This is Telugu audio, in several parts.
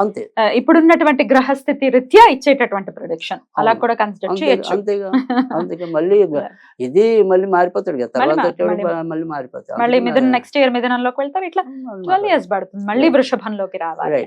అంతే. ఇప్పుడున్నటువంటి గ్రహస్థితి రీత్యా ఇచ్చేటటువంటి ప్రిడిక్షన్ అలా. కూడా కన్సిడర్ చేయొచ్చు. అంతేగా అందుకే మళ్ళీ ఇది మళ్ళీ మారిపోతాడు కదా మళ్ళీ తర్వాత మళ్ళీ- మారిపోతాడు. మళ్ళీ మిథున్ నెక్స్ట్ ఇయర్ మిథునంలోకి వెళ్తారు ఇట్లా ట్వెల్వ్ ఇయర్స్ పడుతుంది. మళ్ళీ. వృషభంలోకి రావాలి.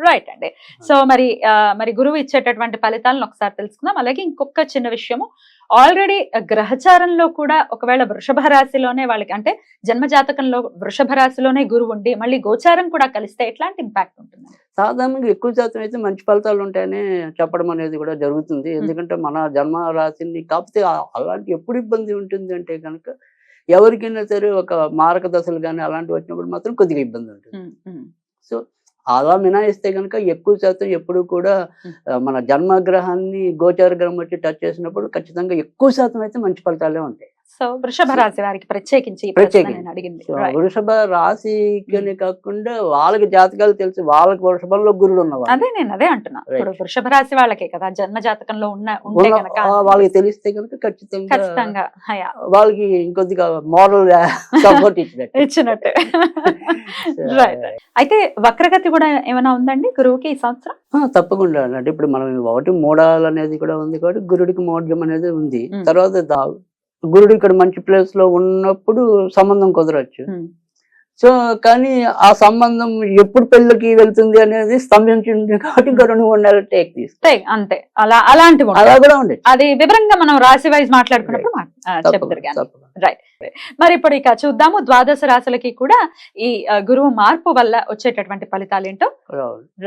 రైట్ అండి. సో మరి మరి గురువు ఇచ్చేటటువంటి ఫలితాలను ఒకసారి తెలుసుకుందాం. అలాగే ఇంకొక చిన్న విషయము ఆల్రెడీ గ్రహచారంలో కూడా ఒకవేళ వృషభ రాశిలోనే వాళ్ళకి అంటే జన్మ జాతకంలో వృషభ రాశిలోనే గురువు ఉండి మళ్ళీ గోచారం కూడా కలిస్తే ఎట్లాంటి ఇంపాక్ట్ ఉంటుంది సాధారణంగా ఎక్కువ శాతం అయితే మంచి ఫలితాలు ఉంటాయని చెప్పడం అనేది కూడా జరుగుతుంది. ఎందుకంటే మన జన్మ రాశిని కాకపోతే అలాంటి ఎప్పుడు ఇబ్బంది ఉంటుంది అంటే కనుక ఎవరికైనా సరే ఒక మారక దశలు కానీ అలాంటివి వచ్చినప్పుడు మాత్రం కొద్దిగా ఇబ్బంది ఉంటుంది. సో అలా మినాయిస్తే కనుక ఎక్కువ శాతం ఎప్పుడు కూడా మన జన్మగ్రహాన్ని గోచార గ్రహం వచ్చి టచ్ చేసినప్పుడు ఖచ్చితంగా ఎక్కువ శాతం అయితే మంచి ఫలితాలే ఉంటాయి. సో వృషభ రాశి వారికి ప్రత్యేకించి అడిగింది. వృషభ రాశికనే కాకుండా వాళ్ళకి జాతకాలు తెలిసి వాళ్ళకి వృషభంలో గురుడు ఉన్నవాళ్ళు అదే నేను అదే అంటున్నా. ఇప్పుడు వృషభ రాశి వాళ్ళకే కదా జన్మ జాతకంలో ఉన్న ఉంటే కనుక వాళ్ళకి తెలిస్తే కనుక ఖచ్చితంగా ఖచ్చితంగా వాళ్ళకి ఇంకొద్దిగా మోరల్ సపోర్ట్ ఇచ్చినట్టు. ఇచ్చినట్టు. రైట్ అయితే వక్రగతి కూడా ఏమైనా ఉందండి గురువుకి ఈ సంవత్సరం? తప్పకుండా అంటే ఇప్పుడు మనం ఒకటి మోడాల్ అనేది కూడా ఉంది కాబట్టి గురుడికి మోడ్యం అనేది ఉంది. తర్వాత గురుడు ఇక్కడ మంచి ప్లేస్లో ఉన్నప్పుడు సంబంధం కుదరచ్చు. సో కానీ ఆ సంబంధం ఎప్పుడు పెళ్ళికి వెళ్తుంది అనేది స్తంభించింది కాబట్టి ఇంకా రెండు మూడు నెలలు టేక్ తీసుకు అంతే. అలా ఉంటాయి. అలా కూడా ఉండొచ్చు. అది వివరంగా మనం రాశి వైజ్ మాట్లాడుకున్నప్పుడు తప్పకుండా మరి ఇప్పుడు ఇక చూద్దాము ద్వాదశ రాశులకి కూడా ఈ గురువు మార్పు వల్ల వచ్చేటటువంటి ఫలితాలు ఏంటో.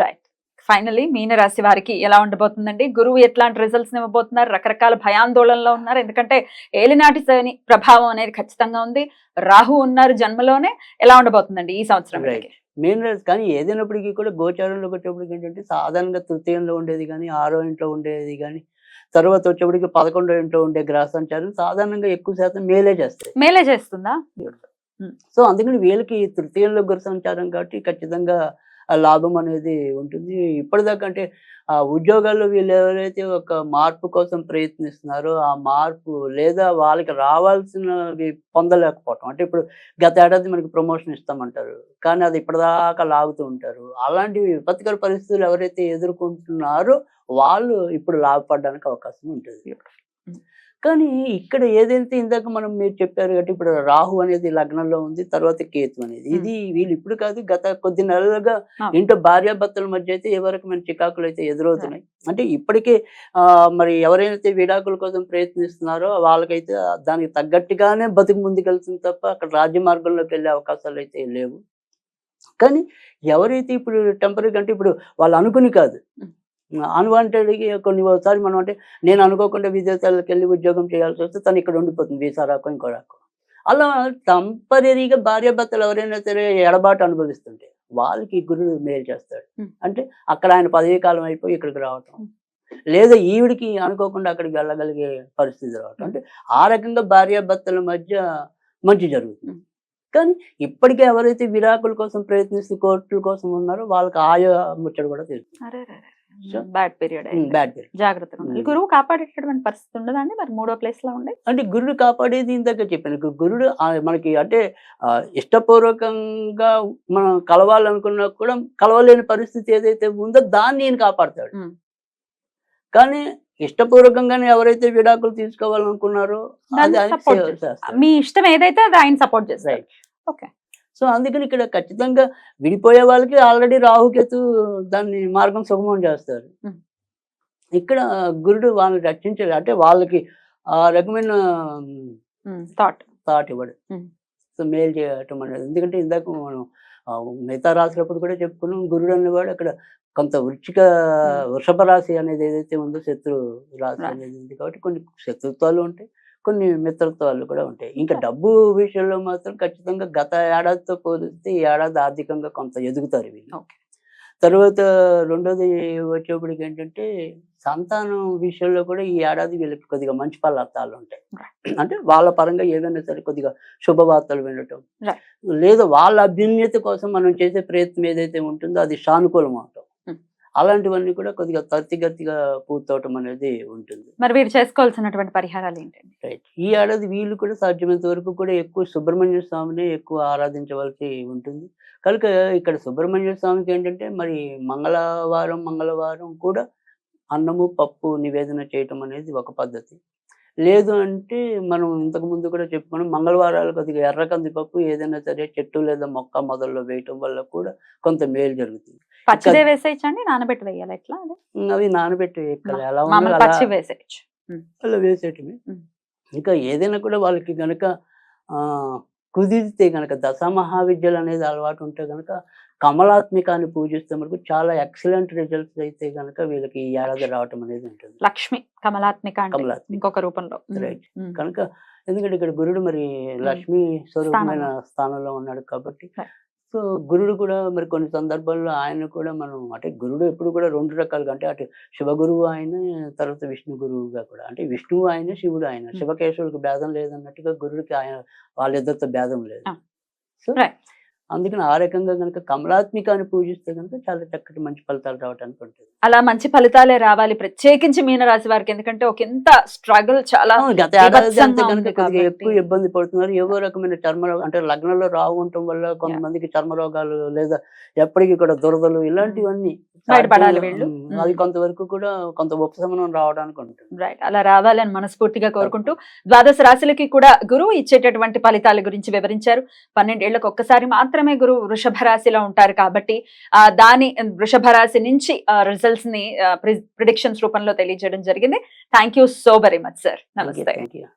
రైట్ ఫైనలీ మీన రాశి వారికి ఎలా ఉండబోతుందండి? గురువు ఎట్లాంటి రిజల్ట్స్ ఇవ్వబోతున్నారు? రకరకాల భయాందోళనలో ఉన్నారు. ఎందుకంటే ఏలినాటి శని ప్రభావం అనేది ఖచ్చితంగా ఉంది. రాహు ఉన్నారు జన్మలోనే. ఎలా ఉండబోతుందండి ఈ సంవత్సరం. మెయిన్ రైస్ కానీ ఏదైనప్పటికీ కూడా గోచారంలోకి వచ్చేప్పటికి ఏంటంటే సాధారణంగా తృతీయంలో ఉండేది కానీ ఆరో ఇంట్లో ఉండేది కానీ తర్వాత వచ్చేప్పటికి పదకొండో ఇంట్లో ఉండే గ్రహ సంచారం సాధారణంగా ఎక్కువ శాతం మేలే చేస్తాయి. మేలే చేస్తుందా? సో అందుకని వీళ్ళకి తృతీయంలో గురు సంచారం కాబట్టి ఖచ్చితంగా లాభం అనేది ఉంటుంది. ఇప్పటిదాకా అంటే ఆ ఉద్యోగాల్లో వీళ్ళు ఎవరైతే ఒక మార్పు కోసం ప్రయత్నిస్తున్నారో ఆ మార్పు లేదా వాళ్ళకి రావాల్సినవి పొందలేకపోవటం. అంటే ఇప్పుడు గత ఏడాది మనకి ప్రమోషన్ ఇస్తామంటారు. కానీ అది ఇప్పటిదాకా లాగుతూ ఉంటారు. అలాంటి విపత్కర పరిస్థితులు ఎవరైతే ఎదుర్కొంటున్నారో వాళ్ళు ఇప్పుడు లాభపడడానికి అవకాశం ఉంటుంది. కానీ ఇక్కడ ఏదైతే ఇందాక మనం మీరు చెప్పారు కాబట్టి ఇప్పుడు రాహు అనేది లగ్నంలో ఉంది తర్వాత కేతు అనేది. ఇది వీళ్ళు ఇప్పుడు కాదు గత కొద్ది నెలలుగా. ఇంట్లో భార్యాభర్తల మధ్య అయితే ఏ రకమైన చికాకులు అయితే ఎదురవుతున్నాయి. అంటే ఇప్పటికే మరి ఎవరైతే విడాకుల కోసం ప్రయత్నిస్తున్నారో వాళ్ళకైతే దానికి తగ్గట్టుగానే బతుకు ముందుకెళ్తుంది తప్ప అక్కడ రాజ్య మార్గంలోకి వెళ్ళే అవకాశాలు అయితే లేవు. కానీ ఎవరైతే ఇప్పుడు టెంపరీ అంటే ఇప్పుడు వాళ్ళు అనుకుని కాదు. అన్వాంటెడ్గా కొన్ని ఒకసారి మనం అంటే నేను అనుకోకుండా విదేశాలకు వెళ్ళి ఉద్యోగం చేయాల్సి వస్తే తను ఇక్కడ ఉండిపోతుంది వీసా రాకో ఇంకో రాకో అలా టెంపరీగా భార్యాభర్తలు ఎవరైనా సరే ఎడబాటు అనుభవిస్తుంటే వాళ్ళకి గురుడు మేలు చేస్తాడు. అంటే అక్కడ ఆయన పదవీ కాలం అయిపోయి ఇక్కడికి రావటం. లేదా ఈవిడికి అనుకోకుండా అక్కడికి వెళ్ళగలిగే పరిస్థితి రావటం అంటే ఆ రకంగా భార్యాభర్తల మధ్య మంచి జరుగుతుంది. కానీ ఇప్పటికే ఎవరైతే విడాకుల కోసం ప్రయత్నిస్తూ కోర్టుల కోసం ఉన్నారో వాళ్ళకి ఆయా ముచ్చట కూడా తెలుస్తుంది. Bad period bad period. జాగ్రత్తగా. గురువు కాపాడేటటువంటి పరిస్థితి ఉండదండి. మరి మూడో ప్లేస్లో ఉండే? అంటే గురుడు కాపాడేది ఇందాక చెప్పాను. గురుడు మనకి అంటే ఇష్టపూర్వకంగా మనం కలవాలనుకున్నా కూడా కలవలేని పరిస్థితి ఏదైతే ఉందో దాన్ని ఈయన కాపాడతాడు. కానీ ఇష్టపూర్వకంగానే ఎవరైతే విడాకులు తీసుకోవాలనుకున్నారో. మీ ఇష్టం ఏదైతే అది ఆయన సపోర్ట్ చేస్తారు. ఓకే. సో అందుకని ఇక్కడ ఖచ్చితంగా విడిపోయే వాళ్ళకి ఆల్రెడీ రాహుకేతు దాన్ని మార్గం సుగమం చేస్తారు. ఇక్కడ గురుడు వాళ్ళని రక్షించాడు అంటే వాళ్ళకి ఆ రకమైన థాట్ థాట్ ఇవ్వడు. సో మేలు చేయటం అనేది ఎందుకంటే ఇందాక మనం మిగతా రాసినప్పుడు కూడా చెప్పుకున్నాం గురుడు అనేవాడు అక్కడ కొంత వృచ్చిక వృషభ రాశి అనేది ఏదైతే ఉందో శత్రు రాశి. అనేది ఉంది కాబట్టి కొన్ని శత్రుత్వాలు ఉంటాయి కొన్ని మిత్రత్వాలు కూడా ఉంటాయి ఇంకా. డబ్బు విషయంలో మాత్రం ఖచ్చితంగా గత ఏడాదితో పోలిస్తే ఈ ఏడాది ఆర్థికంగా కొంత ఎదుగుతారు వీళ్ళు. తర్వాత రెండోది వచ్చేప్పటికి ఏంటంటే సంతానం విషయంలో కూడా ఈ ఏడాది వీళ్ళకి కొద్దిగా మంచి ఫలితాలు ఉంటాయి అంటే వాళ్ళ పరంగా ఏదైనా సరే కొద్దిగా శుభవార్తలు వినటం. లేదా వాళ్ళ అభ్యున్నతి కోసం మనం చేసే ప్రయత్నం ఏదైతే ఉంటుందో అది సానుకూలం అవటం. అలాంటివన్నీ కూడా కొద్దిగా తత్తిగతిగా పూర్తవటం అనేది ఉంటుంది. మరి వీరు చేసుకోవాల్సినటువంటి పరిహారాలు ఏంటండి? రైట్. ఈ ఏడాది వీళ్ళు కూడా సాధ్యమైనంత వరకు కూడా ఎక్కువ సుబ్రహ్మణ్య స్వామిని ఎక్కువ ఆరాధించవలసి ఉంటుంది. కనుక ఇక్కడ సుబ్రహ్మణ్య స్వామికి ఏంటంటే మరి మంగళవారం మంగళవారం కూడా అన్నము పప్పు నివేదన చేయటం అనేది ఒక పద్ధతి. లేదు అంటే మనం ఇంతకు ముందు కూడా చెప్పుకున్నాం మంగళవారాలు కొద్దిగా ఎర్ర కందిపప్పు ఏదైనా సరే చెట్టు లేదా మొక్క మొదల్లో వేయటం వల్ల కూడా కొంత మేలు జరుగుతుంది. పచ్చిదే వేసేయచ్చండి నానబెట్టి వేయాలి. ఎట్లా అది? అవి నానబెట్టి ఎలా పచ్చి వేసేయచ్చు. అలా వేసేటివి. ఇంకా ఏదైనా కూడా వాళ్ళకి గనక ఆ, కుదిరితే గనక దశ మహావిద్యలు అనేది అలవాటు ఉంటే గనక కమలాత్మికాన్ని పూజిస్తే మనకు చాలా ఎక్సలెంట్ రిజల్ట్స్ అయితే గనక వీళ్ళకి ఈ ఏడాది రావటం అనేది ఉంటుంది. లక్ష్మి కమలాత్మిక కమలాత్మిక. ఇంకొక రూపంలో. కనుక ఎందుకంటే ఇక్కడ గురుడు మరి లక్ష్మీ స్వరూపమైన స్థానంలో ఉన్నాడు కాబట్టి. సో గురుడు కూడా మరి కొన్ని సందర్భాల్లో ఆయన కూడా మనం అంటే గురుడు ఎప్పుడు కూడా రెండు రకాలుగా అంటే అటు శివ గురువు ఆయన తర్వాత విష్ణు గురువుగా కూడా అంటే విష్ణువు ఆయన శివుడు ఆయన. శివకేశవులకు భేదం లేదన్నట్టుగా గురుడికి ఆయన వాళ్ళిద్దరితో భేదం లేదు. సో. అందుకని ఆ రకంగా కనుక కమలాత్మికాన్ని పూజిస్తే కనుక చాలా చక్కటి మంచి ఫలితాలు రావడానికి ఉంటుంది. అలా మంచి ఫలితాలే రావాలి. ప్రత్యేకించి మీనరాశి వారికి ఎందుకంటే ఒక ఎంత స్ట్రగుల్ చాలా గత ఏడాది అంతే కనుక కొద్దిగా. ఎక్కువ ఇబ్బంది పడుతున్నారు. ఏవో రకమైన చర్మ అంటే లగ్నంలో రావు ఉండటం వల్ల కొంతమందికి చర్మ రోగాలు లేదా ఎప్పటికీ కూడా దురదలు ఇలాంటివన్నీ బయటపడాలి వీళ్ళు. అది కొంతవరకు కూడా కొంత ఉపశమనం రావడానికి ఉంటుంది. రైట్ అలా రావాలని మనస్ఫూర్తిగా కోరుకుంటూ ద్వాదశ రాశులకి కూడా గురువు ఇచ్చేటటువంటి ఫలితాల గురించి వివరించారు. పన్నెండేళ్ళకు ఒక్కసారి మాత్రమే గురువు వృషభ రాశిలో ఉంటారు కాబట్టి ఆ దాని వృషభ రాశి నుంచి రిజల్ట్స్ని ప్రిడిక్షన్స్ రూపంలో తెలియజేయడం జరిగింది. Thank you so very much sir నమస్తే